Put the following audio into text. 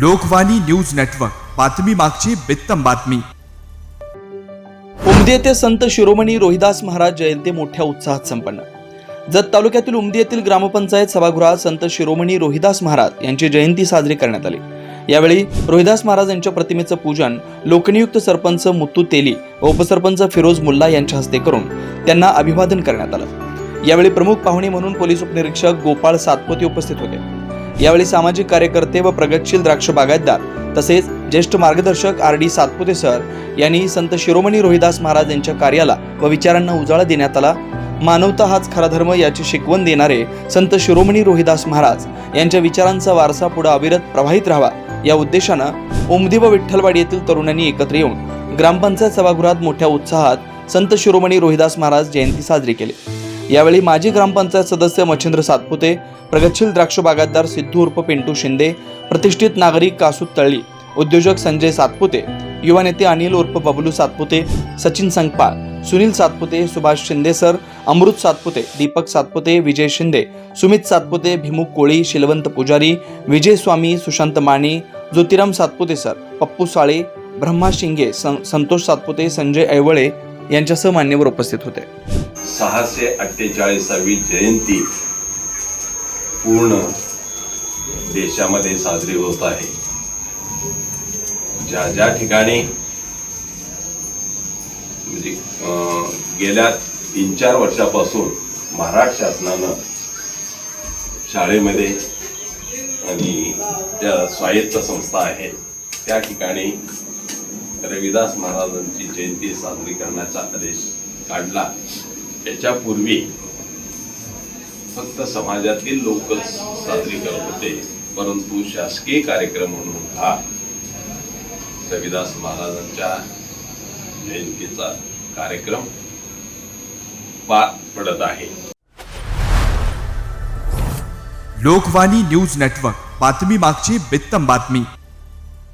Lokvani news network. बातमी मागची बित्तम बातमी. उमदी येथे संत शिरोमणी रोहिदास महाराज जयंती मोठ्या उत्साहात संपन्न. जत तालुक्यातील उमदी येथील ग्रामपंचायत सभागृहात संत शिरोमणी रोहिदास महाराज यांची जयंती साजरी करण्यात आली. यावेळी रोहिदास महाराज यांच्या प्रतिमेचं पूजन लोकनियुक्त सरपंच मुत्तू तेली व उपसरपंच फिरोज मुल्ला यांच्या हस्ते करून त्यांना अभिवादन करण्यात आलं. यावेळी प्रमुख पाहुणे म्हणून पोलीस उपनिरीक्षक गोपाळ सातपोते उपस्थित होते. यावेळी सामाजिक कार्यकर्ते व प्रगतशील द्राक्ष बागायतदार तसेच ज्येष्ठ मार्गदर्शक आर डी सातपुते सर यांनी संत शिरोमणी रोहिदास महाराज यांच्या कार्याला व विचारांना उजाळा देण्यात आला. मानवता हाच खरा धर्म याची शिकवण देणारे संत शिरोमणी रोहिदास महाराज यांच्या विचारांचा वारसा पुढे अविरत प्रवाहित राहावा या उद्देशानं उमदी व विठ्ठलवाडी येथील तरुणांनी एकत्र येऊन ग्रामपंचायत सभागृहात मोठ्या उत्साहात संत शिरोमणी रोहिदास महाराज जयंती साजरी केली. यावेळी माजी ग्रामपंचायत सदस्य मच्छिंद्र सातपुते प्रगतशील द्राक्ष बागायतदार सिद्धू उर्फ पिंटू शिंदे प्रतिष्ठित नागरिक कासू तळी उद्योजक संजय सातपुते युवा नेते अनिल उर्फ बबलू सातपुते सचिन संगपाळ सुनील सातपुते सुभाष शिंदे सर अमृत सातपुते दीपक सातपुते विजय शिंदे सुमित सातपुते भिमुख कोळी शिलवंत पुजारी विजय स्वामी सुशांत माने ज्योतिराम सातपुते सर पप्पू साळे ब्रह्मा शिंगे सं- संतोष सातपुते संजय ऐवळे यांच्यासह मान्यवर उपस्थित होते. सहाशे अठ्ठेचाळीसावी जयंती पूर्ण देशामध्ये साजरी होत आहे. ज्या ज्या ठिकाणी म्हणजे अं, गेल्या तीन चार वर्षापासून महाराष्ट्र शासनानं शाळेमध्ये आणि त्या स्वायत्त संस्था आहेत त्या ठिकाणी रविदास महाराजांची जयंती साजरी करण्याचा आदेश काढला. याच्यापूर्वी फक्त समाजातील लोकच साजरी करत होते परंतु शासकीय कार्यक्रम म्हणून हा रविदास महाराजांच्या जयंतीचा कार्यक्रम पार पडत आहे. लोकवाणी न्यूज नेटवर्क बातमी मागची बित्तम बातमी.